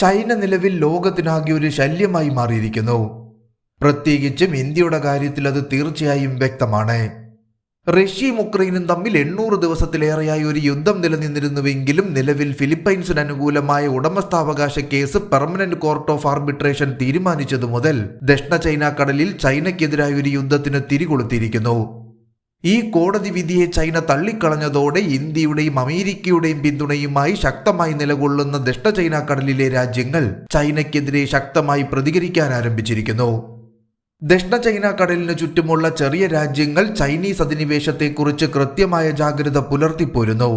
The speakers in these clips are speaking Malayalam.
ചൈന നിലവിൽ ലോകത്തിനാകെ ഒരു ശല്യമായി മാറിയിരിക്കുന്നു. പ്രത്യേകിച്ചും ഇന്ത്യയുടെ കാര്യത്തിൽ അത് തീർച്ചയായും വ്യക്തമാണ്. റഷ്യയും ഉക്രൈനും തമ്മിൽ എണ്ണൂറ് ദിവസത്തിലേറെയായി ഒരു യുദ്ധം നിലനിന്നിരുന്നുവെങ്കിലും നിലവിൽ ഫിലിപ്പൈൻസിന് അനുകൂലമായ ഉടമസ്ഥാവകാശ case permanent court of arbitration തീരുമാനിച്ചതു മുതൽ ദക്ഷിണ ചൈന കടലിൽ ചൈനയ്ക്കെതിരായ ഒരു യുദ്ധത്തിന് തിരികൊളുത്തിയിരിക്കുന്നു. ഈ കോടതി വിധിയെ ചൈന തള്ളിക്കളഞ്ഞതോടെ ഇന്ത്യയുടെയും അമേരിക്കയുടെയും പിന്തുണയുമായി ശക്തമായി നിലകൊള്ളുന്ന ദക്ഷിണ ചൈന കടലിലെ രാജ്യങ്ങൾ ചൈനയ്ക്കെതിരെ ശക്തമായി പ്രതികരിക്കാൻ ആരംഭിച്ചിരിക്കുന്നു. ദക്ഷിണ ചൈന കടലിന് ചുറ്റുമുള്ള ചെറിയ രാജ്യങ്ങൾ ചൈനീസ് അധിനിവേശത്തെക്കുറിച്ച് കൃത്യമായ ജാഗ്രത പുലർത്തിപ്പോരുന്നു.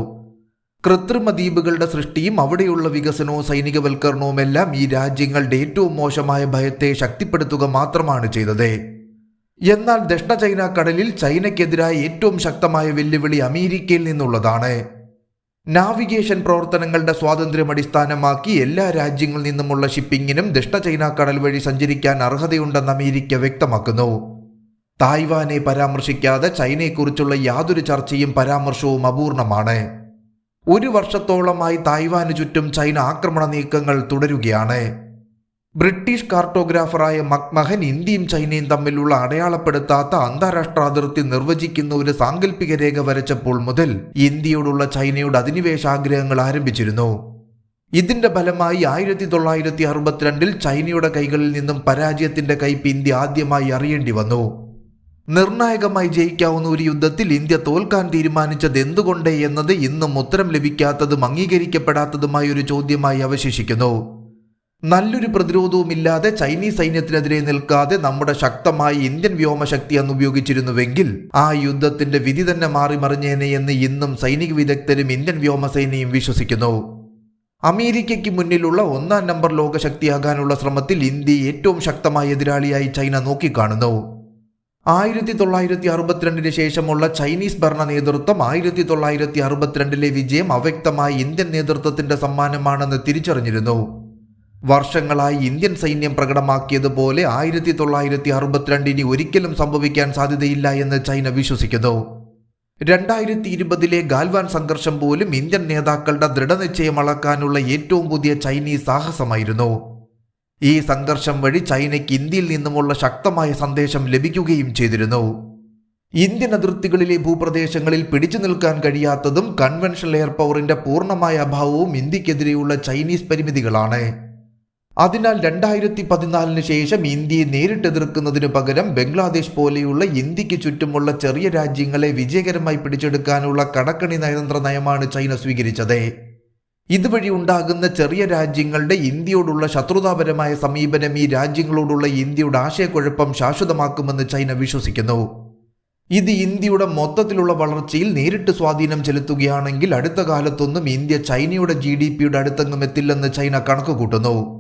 കൃത്രിമ ദ്വീപുകളുടെ സൃഷ്ടിയും അവിടെയുള്ള വികസനവും സൈനികവൽക്കരണവുമെല്ലാം ഈ രാജ്യങ്ങളുടെ ഏറ്റവും മോശമായ ഭയത്തെ ശക്തിപ്പെടുത്തുക മാത്രമാണ് ചെയ്തത്. എന്നാൽ ദക്ഷിണ ചൈന കടലിൽ ചൈനയ്ക്കെതിരായ ഏറ്റവും ശക്തമായ വെല്ലുവിളി അമേരിക്കയിൽ നിന്നുള്ളതാണ്. നാവിഗേഷൻ പ്രവർത്തനങ്ങളുടെ സ്വാതന്ത്ര്യം അടിസ്ഥാനമാക്കി എല്ലാ രാജ്യങ്ങളിൽ നിന്നുമുള്ള ഷിപ്പിംഗിനും ദക്ഷിണ ചൈന കടൽ വഴി സഞ്ചരിക്കാൻ അർഹതയുണ്ടെന്ന് അമേരിക്ക വ്യക്തമാക്കുന്നു. തായ്വാനെ പരാമർശിക്കാതെ ചൈനയെക്കുറിച്ചുള്ള യാതൊരു ചർച്ചയും പരാമർശവും അപൂർണമാണ്. ഒരു വർഷത്തോളമായി തായ്വാന് ചുറ്റും ചൈന ആക്രമണ നീക്കങ്ങൾ തുടരുകയാണ്. ബ്രിട്ടീഷ് കാർട്ടോഗ്രാഫറായ മക്മഹൻ ഇന്ത്യയും ചൈനയും തമ്മിലുള്ള അടയാളപ്പെടുത്താത്ത അന്താരാഷ്ട്ര അതിർത്തി നിർവചിക്കുന്ന ഒരു സാങ്കല്പിക രേഖ വരച്ചപ്പോൾ മുതൽ ഇന്ത്യയോടുള്ള ചൈനയുടെ അധിനിവേശാഗ്രഹങ്ങൾ ആരംഭിച്ചിരുന്നു. ഇതിന്റെ ഫലമായി ആയിരത്തി തൊള്ളായിരത്തി അറുപത്തിരണ്ടിൽ ചൈനയുടെ കൈകളിൽ നിന്നും പരാജയത്തിന്റെ കയ്പ് ഇന്ത്യ ആദ്യമായി അറിയേണ്ടി വന്നു. നിർണായകമായി ജയിക്കാവുന്ന ഒരു യുദ്ധത്തിൽ ഇന്ത്യ തോൽക്കാൻ തീരുമാനിച്ചത് എന്തുകൊണ്ട് എന്നത് ഇന്നും ഉത്തരം ലഭിക്കാത്തതും അംഗീകരിക്കപ്പെടാത്തതുമായ ഒരു ചോദ്യമായി അവശേഷിക്കുന്നു. നല്ലൊരു പ്രതിരോധവുമില്ലാതെ ചൈനീസ് സൈന്യത്തിനെതിരെ നിൽക്കാതെ നമ്മുടെ ശക്തമായ ഇന്ത്യൻ വ്യോമശക്തി അന്ന് ഉപയോഗിച്ചിരുന്നുവെങ്കിൽ ആ യുദ്ധത്തിന്റെ വിധി തന്നെ മാറി മറിഞ്ഞേനെ എന്ന് ഇന്നും സൈനിക വിദഗ്ധരും ഇന്ത്യൻ വ്യോമസേനയും വിശ്വസിക്കുന്നു. അമേരിക്കയ്ക്ക് മുന്നിലുള്ള ഒന്നാം നമ്പർ ലോകശക്തിയാകാനുള്ള ശ്രമത്തിൽ ഇന്ത്യ ഏറ്റവും ശക്തമായ എതിരാളിയായി ചൈന നോക്കിക്കാണുന്നു. ആയിരത്തി തൊള്ളായിരത്തി അറുപത്തിരണ്ടിന് ശേഷമുള്ള ചൈനീസ് ഭരണ നേതൃത്വം ആയിരത്തി തൊള്ളായിരത്തി അറുപത്തിരണ്ടിലെ വിജയം അവ്യക്തമായ ഇന്ത്യൻ നേതൃത്വത്തിന്റെ സമ്മാനമാണെന്ന് തിരിച്ചറിഞ്ഞിരുന്നു. വർഷങ്ങളായി ഇന്ത്യൻ സൈന്യം പ്രകടമാക്കിയതുപോലെ ആയിരത്തി തൊള്ളായിരത്തി അറുപത്തിരണ്ടിന് ഒരിക്കലും സംഭവിക്കാൻ സാധ്യതയില്ല എന്ന് ചൈന വിശ്വസിക്കുന്നു. രണ്ടായിരത്തി ഇരുപതിലെ ഗാൽവാൻ സംഘർഷം പോലും ഇന്ത്യൻ നേതാക്കളുടെ ദൃഢനിശ്ചയം അളക്കാനുള്ള ഏറ്റവും പുതിയ ചൈനീസ് സാഹസമായിരുന്നു. ഈ സംഘർഷം വഴി ചൈനയ്ക്ക് ഇന്ത്യയിൽ നിന്നുമുള്ള ശക്തമായ സന്ദേശം ലഭിക്കുകയും ചെയ്തിരുന്നു. ഇന്ത്യൻ അതിർത്തികളിലെ ഭൂപ്രദേശങ്ങളിൽ പിടിച്ചു നിൽക്കാൻ കഴിയാത്തതും കൺവെൻഷണൽ എയർ പവറിന്റെ പൂർണമായ അഭാവവും ഇന്ത്യക്കെതിരെയുള്ള ചൈനീസ് പരിമിതികളാണ്. അതിനാൽ രണ്ടായിരത്തി പതിനാലിന് ശേഷം ഇന്ത്യയെ നേരിട്ടെതിർക്കുന്നതിന് പകരം ബംഗ്ലാദേശ് പോലെയുള്ള ഇന്ത്യയ്ക്ക് ചുറ്റുമുള്ള ചെറിയ രാജ്യങ്ങളെ വിജയകരമായി പിടിച്ചെടുക്കാനുള്ള കടക്കണി നയതന്ത്ര നയമാണ് ചൈന സ്വീകരിച്ചത്. ഇതുവഴി ഉണ്ടാകുന്ന ചെറിയ രാജ്യങ്ങളുടെ ഇന്ത്യയോടുള്ള ശത്രുതാപരമായ സമീപനം ഈ രാജ്യങ്ങളോടുള്ള ഇന്ത്യയുടെ ആശയക്കുഴപ്പം ശാശ്വതമാക്കുമെന്ന് ചൈന വിശ്വസിക്കുന്നു. ഇത് ഇന്ത്യയുടെ മൊത്തത്തിലുള്ള വളർച്ചയിൽ നേരിട്ട് സ്വാധീനം ചെലുത്തുകയാണെങ്കിൽ അടുത്ത കാലത്തൊന്നും ഇന്ത്യ ചൈനയുടെ ജി ഡി പിയുടെ അടുത്തെങ്ങും എത്തില്ലെന്ന് ചൈന കണക്ക് കൂട്ടുന്നു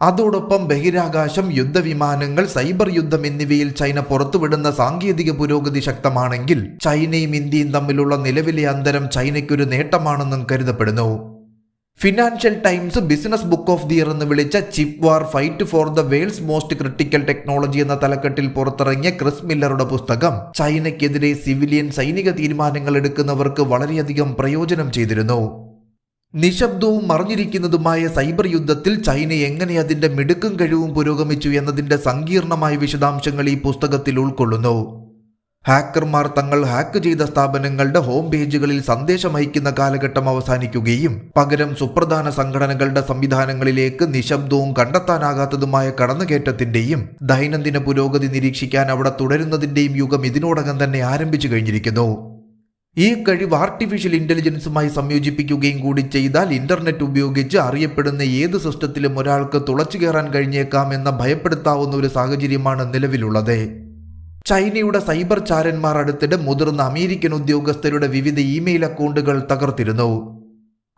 അതോടൊപ്പം ബഹിരാകാശം യുദ്ധവിമാനങ്ങൾ സൈബർ യുദ്ധം എന്നിവയിൽ ചൈന പുറത്തുവിടുന്ന സാങ്കേതിക പുരോഗതി ശക്തമാണെങ്കിൽ ചൈനയും ഇന്ത്യയും തമ്മിലുള്ള നിലവിലെ അന്തരം ചൈനയ്ക്കൊരു നേട്ടമാണെന്നും കരുതപ്പെടുന്നു. Financial Times business book of the year എന്ന് വിളിച്ച chip war fight for the world's most critical technology എന്ന തലക്കെട്ടിൽ പുറത്തിറങ്ങിയ ക്രിസ് മില്ലറുടെ പുസ്തകം ചൈനയ്ക്കെതിരെ സിവിലിയൻ സൈനിക തീരുമാനങ്ങൾ എടുക്കുന്നവർക്ക് വളരെയധികം പ്രയോജനം ചെയ്തിരുന്നു. നിശബ്ദവും മറിഞ്ഞിരിക്കുന്നതുമായ സൈബർ യുദ്ധത്തിൽ ചൈന എങ്ങനെ അതിന്റെ മിടുക്കും കഴിവും പുരോഗമിച്ചു എന്നതിന്റെ സങ്കീർണമായ വിശദാംശങ്ങൾ ഈ പുസ്തകത്തിൽ ഉൾക്കൊള്ളുന്നു. ഹാക്കർമാർ തങ്ങൾ ഹാക്ക് ചെയ്ത സ്ഥാപനങ്ങളുടെ ഹോം പേജുകളിൽ സന്ദേശം അയക്കുന്ന കാലഘട്ടം അവസാനിക്കുകയും പകരം സുപ്രധാന സംഘടനകളുടെ സംവിധാനങ്ങളിലേക്ക് നിശബ്ദവും കണ്ടെത്താനാകാത്തതുമായ കടന്നുകയറ്റത്തിന്റെയും ദൈനംദിന പുരോഗതി നിരീക്ഷിക്കാൻ അവിടെ തുടരുന്നതിന്റെയും യുഗം ഇതിനോടകം തന്നെ ആരംഭിച്ചു കഴിഞ്ഞിരിക്കുന്നു. ഈ കഴിവ് ആർട്ടിഫിഷ്യൽ ഇന്റലിജൻസുമായി സംയോജിപ്പിക്കുകയും കൂടി ചെയ്താൽ ഇന്റർനെറ്റ് ഉപയോഗിച്ച് അറിയപ്പെടുന്ന ഏത് സിസ്റ്റത്തിലും ഒരാൾക്ക് തുളച്ചു കയറാൻ കഴിഞ്ഞേക്കാം എന്ന ഭയപ്പെടുത്താവുന്ന ഒരു സാഹചര്യമാണ് നിലവിലുള്ളത്. ചൈനയുടെ സൈബർ ചാരന്മാർ അടുത്തിടെ മുതിർന്ന അമേരിക്കൻ ഉദ്യോഗസ്ഥരുടെ വിവിധ ഇമെയിൽ അക്കൗണ്ടുകൾ തകർത്തിരുന്നു.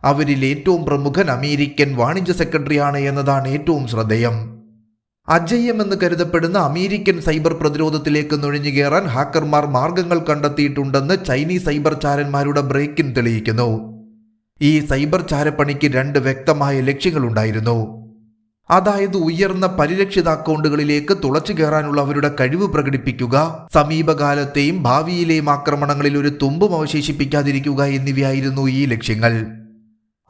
അവരിൽ ഏറ്റവും പ്രമുഖൻ അമേരിക്കൻ വാണിജ്യ സെക്രട്ടറിയാണ് എന്നതാണ് ഏറ്റവും ശ്രദ്ധേയം. അജയ്യം എന്ന് കരുതപ്പെടുന്ന അമേരിക്കൻ സൈബർ പ്രതിരോധത്തിലേക്ക് നുഴഞ്ഞു കയറാൻ ഹാക്കർമാർ മാർഗങ്ങൾ കണ്ടെത്തിയിട്ടുണ്ടെന്ന് ചൈനീസ് സൈബർ ചാരന്മാരുടെ ബ്രേക്കിൻ തെളിയിക്കുന്നു. ഈ സൈബർ ചാരപ്പണിക്ക് രണ്ട് വ്യക്തമായ ലക്ഷ്യങ്ങളുണ്ടായിരുന്നു. അതായത് ഉയർന്ന പരിരക്ഷിത അക്കൗണ്ടുകളിലേക്ക് തുളച്ചു കയറാനുള്ള അവരുടെ കഴിവ് പ്രകടിപ്പിക്കുക സമീപകാലത്തെയും ഭാവിയിലെയും ആക്രമണങ്ങളിൽ ഒരു തുമ്പും അവശേഷിപ്പിക്കാതിരിക്കുക എന്നിവയായിരുന്നു ഈ ലക്ഷ്യങ്ങൾ.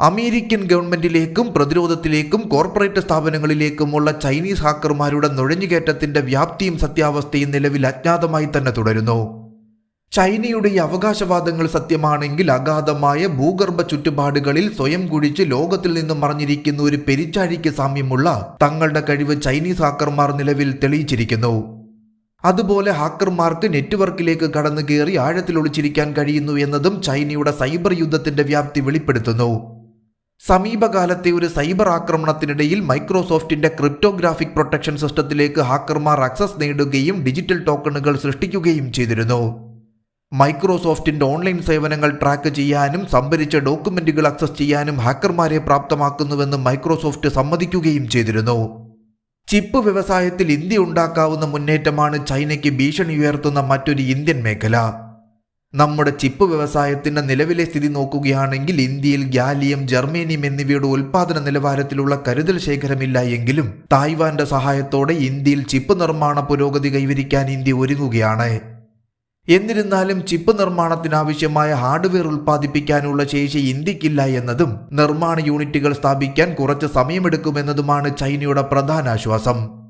അമേരിക്കൻ ഗവൺമെന്റിലേക്കും പ്രതിരോധത്തിലേക്കും കോർപ്പറേറ്റ് സ്ഥാപനങ്ങളിലേക്കുമുള്ള ചൈനീസ് ഹാക്കർമാരുടെ നുഴഞ്ഞുകയറ്റത്തിന്റെ വ്യാപ്തിയും സത്യാവസ്ഥയും നിലവിൽ അജ്ഞാതമായി തന്നെ തുടരുന്നു. ചൈനയുടെ ഈ അവകാശവാദങ്ങൾ സത്യമാണെങ്കിൽ അഗാധമായ ഭൂഗർഭ ചുറ്റുപാടുകളിൽ സ്വയം കുഴിച്ച് ലോകത്തിൽ നിന്നും മറഞ്ഞിരിക്കുന്ന ഒരു പെരിച്ചാഴിക്ക് സാമ്യമുള്ള തങ്ങളുടെ കഴിവ് ചൈനീസ് ഹാക്കർമാർ നിലവിൽ തെളിയിച്ചിരിക്കുന്നു. അതുപോലെ ഹാക്കർമാർക്ക് നെറ്റ്വർക്കിലേക്ക് കടന്നു കയറി ആഴത്തിൽ ഒളിച്ചിരിക്കാൻ കഴിയുന്നു എന്നതും ചൈനയുടെ സൈബർ യുദ്ധത്തിന്റെ വ്യാപ്തി വെളിപ്പെടുത്തുന്നു. സമീപകാലത്തെ ഒരു സൈബർ ആക്രമണത്തിനിടയിൽ മൈക്രോസോഫ്റ്റിന്റെ ക്രിപ്റ്റോഗ്രാഫിക് പ്രൊട്ടക്ഷൻ സിസ്റ്റത്തിലേക്ക് ഹാക്കർമാർ ആക്സസ് നേടുകയും ഡിജിറ്റൽ ടോക്കണുകൾ സൃഷ്ടിക്കുകയും ചെയ്തിരുന്നു. മൈക്രോസോഫ്റ്റിന്റെ ഓൺലൈൻ സേവനങ്ങൾ ട്രാക്ക് ചെയ്യാനും സംഭരിച്ച ഡോക്യുമെന്റുകൾ ആക്സസ് ചെയ്യാനും ഹാക്കർമാരെ പ്രാപ്തമാക്കുന്നുവെന്ന് മൈക്രോസോഫ്റ്റ് സമ്മതിക്കുകയും ചെയ്തിരുന്നു. ചിപ്പ് വ്യവസായത്തിൽ ഇന്ത്യ ഉണ്ടാക്കാവുന്ന മുന്നേറ്റമാണ് ചൈനയ്ക്ക് ഭീഷണി ഉയർത്തുന്ന മറ്റൊരു ഇന്ത്യൻ മേഖല. നമ്മുടെ ചിപ്പ് വ്യവസായത്തിന്റെ നിലവിലെ സ്ഥിതി നോക്കുകയാണെങ്കിൽ ഇന്ത്യയിൽ ഗാലിയം ജർമേനിയം എന്നിവയുടെ ഉൽപാദന നിലവാരത്തിലുള്ള കരുതൽ ശേഖരമില്ല എങ്കിലും തായ്വാന്റെ സഹായത്തോടെ ഇന്ത്യയിൽ ചിപ്പ് നിർമ്മാണ പുരോഗതി കൈവരിക്കാൻ ഇന്ത്യ ഒരുങ്ങുകയാണ്. എന്നിരുന്നാലും ചിപ്പ് നിർമ്മാണത്തിനാവശ്യമായ ഹാർഡ്വെയർ ഉൽപ്പാദിപ്പിക്കാനുള്ള ശേഷി ഇന്ത്യക്കില്ല എന്നതും നിർമ്മാണ യൂണിറ്റുകൾ സ്ഥാപിക്കാൻ കുറച്ച് സമയമെടുക്കുമെന്നതുമാണ് ചൈനയുടെ പ്രധാന ആശ്വാസം.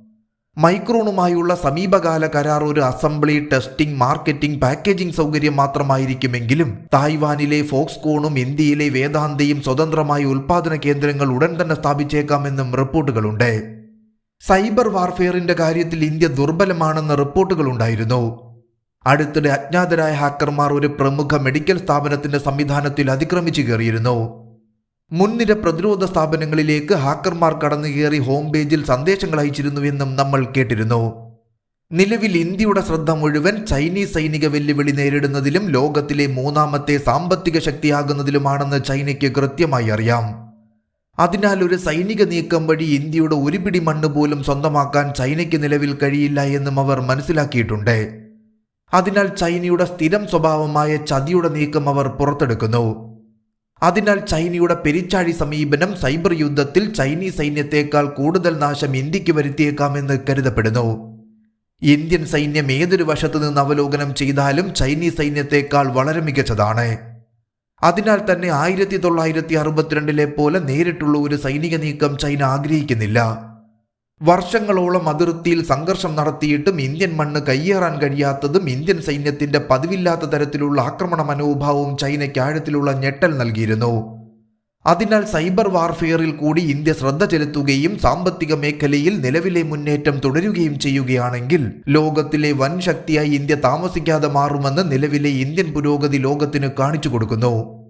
മൈക്രോണുമായുള്ള സമീപകാല കരാർ ഒരു അസംബ്ലി ടെസ്റ്റിംഗ് മാർക്കറ്റിംഗ് പാക്കേജിംഗ് സൗകര്യം മാത്രമായിരിക്കുമെങ്കിലും തായ്വാനിലെ ഫോക്സ്കോണും ഇന്ത്യയിലെ വേദാന്തയും സ്വതന്ത്രമായ ഉൽപാദന കേന്ദ്രങ്ങൾ ഉടൻ തന്നെ സ്ഥാപിച്ചേക്കാമെന്നും റിപ്പോർട്ടുകളുണ്ട്. സൈബർ വാർഫെയറിന്റെ കാര്യത്തിൽ ഇന്ത്യ ദുർബലമാണെന്ന റിപ്പോർട്ടുകളുണ്ടായിരുന്നു. അടുത്തിടെ അജ്ഞാതരായ ഹാക്കർമാർ ഒരു പ്രമുഖ മെഡിക്കൽ സ്ഥാപനത്തിന്റെ സംവിധാനത്തിൽ അതിക്രമിച്ചു കയറിയിരുന്നു. മുൻനിര പ്രതിരോധ സ്ഥാപനങ്ങളിലേക്ക് ഹാക്കർമാർ കടന്നുകയറി ഹോം പേജിൽ സന്ദേശങ്ങൾ അയച്ചിരുന്നുവെന്നും നമ്മൾ കേട്ടിരുന്നു. നിലവിൽ ഇന്ത്യയുടെ ശ്രദ്ധ മുഴുവൻ ചൈനീസ് സൈനിക വെല്ലുവിളി നേരിടുന്നതിലും ലോകത്തിലെ മൂന്നാമത്തെ സാമ്പത്തിക ശക്തിയാകുന്നതിലുമാണെന്ന് ചൈനയ്ക്ക് കൃത്യമായി അറിയാം. അതിനാൽ ഒരു സൈനിക നീക്കം വഴി ഇന്ത്യയുടെ ഒരു പിടി മണ്ണ് പോലും സ്വന്തമാക്കാൻ ചൈനയ്ക്ക് നിലവിൽ കഴിയില്ല എന്നും അവർ മനസ്സിലാക്കിയിട്ടുണ്ട്. അതിനാൽ ചൈനയുടെ സ്ഥിരം സ്വഭാവമായ ചതിയുടെ നീക്കം അവർ പുറത്തെടുക്കുന്നു. അതിനാൽ ചൈനയുടെ പെരിച്ചാഴി സമീപനം സൈബർ യുദ്ധത്തിൽ ചൈനീസ് സൈന്യത്തെക്കാൾ കൂടുതൽ നാശം ഇന്ത്യയ്ക്ക് വരുത്തിയേക്കാമെന്ന് കരുതപ്പെടുന്നു. ഇന്ത്യൻ സൈന്യം ഏതൊരു വശത്തു നിന്ന് അവലോകനം ചെയ്താലും ചൈനീസ് സൈന്യത്തെക്കാൾ വളരെ മികച്ചതാണ്. അതിനാൽ തന്നെ ആയിരത്തി തൊള്ളായിരത്തി അറുപത്തിരണ്ടിലെ പോലെ നേരിട്ടുള്ള ഒരു സൈനിക നീക്കം ചൈന ആഗ്രഹിക്കുന്നില്ല. വർഷങ്ങളോളം അതിർത്തിയിൽ സംഘർഷം നടത്തിയിട്ടും ഇന്ത്യൻ മണ്ണ് കയ്യേറാൻ കഴിയാത്തതും ഇന്ത്യൻ സൈന്യത്തിന്റെ പതിവില്ലാത്ത തരത്തിലുള്ള ആക്രമണ മനോഭാവവും ചൈനയ്ക്ക് ആഴത്തിലുള്ള ഞെട്ടൽ നൽകിയിരുന്നു. അതിനാൽ സൈബർ വാർഫെയറിൽ കൂടി ഇന്ത്യ ശ്രദ്ധ ചെലുത്തുകയും സാമ്പത്തിക മേഖലയിൽ നിലവിലെ മുന്നേറ്റം തുടരുകയും ചെയ്യുകയാണെങ്കിൽ ലോകത്തിലെ വൻ ശക്തിയായി ഇന്ത്യ താമസിക്കാതെ മാറുമെന്ന് നിലവിലെ ഇന്ത്യൻ പുരോഗതി ലോകത്തിന് കാണിച്ചു കൊടുക്കുന്നു.